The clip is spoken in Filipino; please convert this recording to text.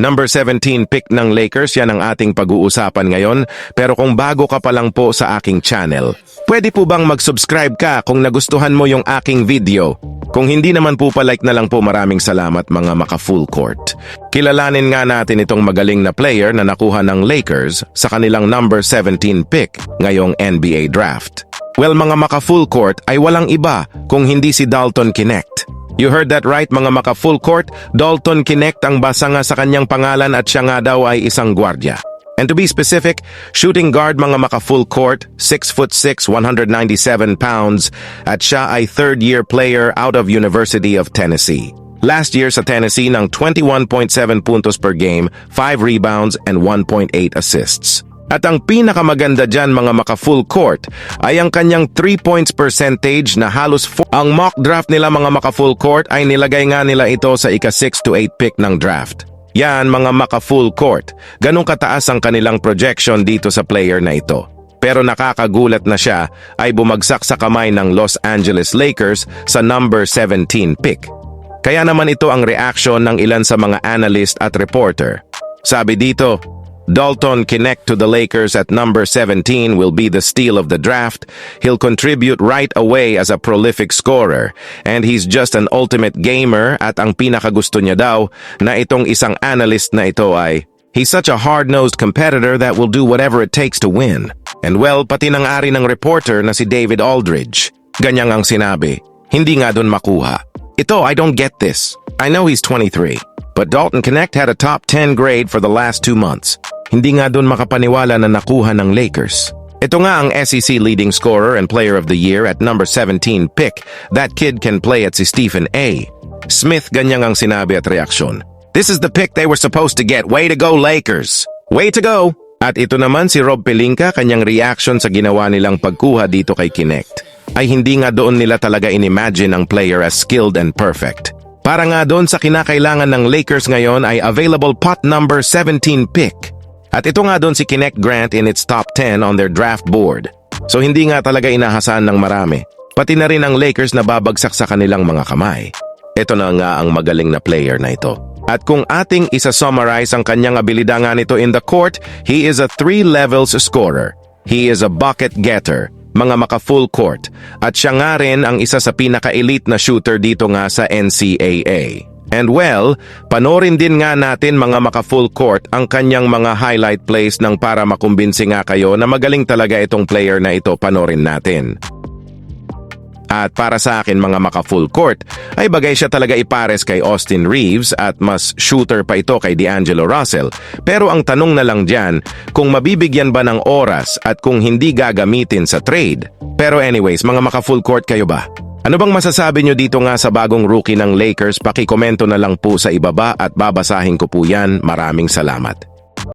Number 17 pick ng Lakers, yan ang ating pag-uusapan ngayon. Pero kung bago ka pa lang po sa aking channel, pwede po bang mag-subscribe ka kung nagustuhan mo yung aking video? Kung hindi naman po pa-like na lang po maraming salamat mga maka-full court. Kilalanin nga natin itong magaling na player na nakuha ng Lakers sa kanilang number 17 pick ngayong NBA draft. Well mga maka-full court ay walang iba kung hindi si Dalton Kinect. You heard that right mga maka full court, Dalton Kinect ang basa nga sa kanyang pangalan at siya nga daw ay isang gwardya. And to be specific, shooting guard mga maka full court, 6 foot 6, 197 pounds, at siya ay third year player out of University of Tennessee. Last year sa Tennessee ng 21.7 puntos per game, 5 rebounds, and 1.8 assists. At ang pinakamaganda dyan mga maka-full court ay ang kanyang 3 points percentage na halos 4. Ang mock draft nila mga maka-full court ay nilagay nga nila ito sa ika 6 to 8 pick ng draft. Yan mga maka-full court. Ganong kataas ang kanilang projection dito sa player na ito. Pero nakakagulat na siya ay bumagsak sa kamay ng Los Angeles Lakers sa number 17 pick. Kaya naman ito ang reaction ng ilan sa mga analyst at reporter. Sabi dito, Dalton connect to the Lakers at number 17 will be the steal of the draft. He'll contribute right away as a prolific scorer. And he's just an ultimate gamer at ang pinakagusto niya daw na itong isang analyst na ito ay He's such a hard-nosed competitor that will do whatever it takes to win. And well, pati ng ari ng reporter na si David Aldridge. Ganyang ang sinabi. Hindi nga doon makuha. Ito, I don't get this. I know he's 23. But Dalton Connect had a top 10 grade for the last two months. Hindi nga doon makapaniwala na nakuha ng Lakers. Ito nga ang SEC leading scorer and player of the year at number 17 pick. That kid can play at si Stephen A. Smith ganyang ang sinabi at reaksyon. This is the pick they were supposed to get. Way to go, Lakers! Way to go! At ito naman si Rob Pelinka, kanyang reaction sa ginawa nilang pagkuha dito kay Kinect. Ay hindi nga doon nila talaga inimagine ang player as skilled and perfect. Para nga doon sa kinakailangan ng Lakers ngayon ay available pot number 17 pick. At ito nga doon si Kinect Grant in its top 10 on their draft board. So hindi nga talaga inahasan ng marami. Pati na rin ang Lakers na babagsak sa kanilang mga kamay. Ito na nga ang magaling na player na ito. At kung ating isa-summarize ang kanyang abilidad nga nito in the court, he is a three levels scorer. He is a bucket getter, mga maka-full court. At siya nga rin ang isa sa pinaka-elite na shooter dito nga sa NCAA. And well, panorin din nga natin mga maka-full court ang kanyang mga highlight plays nang para makumbinsi nga kayo na magaling talaga itong player na ito panorin natin. At para sa akin mga maka-full court, ay bagay siya talaga ipares kay Austin Reeves at mas shooter pa ito kay D'Angelo Russell. Pero ang tanong na lang dyan, kung mabibigyan ba ng oras at kung hindi gagamitin sa trade. Pero anyways, mga maka-full court kayo ba? Ano bang masasabi nyo dito nga sa bagong rookie ng Lakers? Pakikomento na lang po sa ibaba at babasahin ko po yan. Maraming salamat.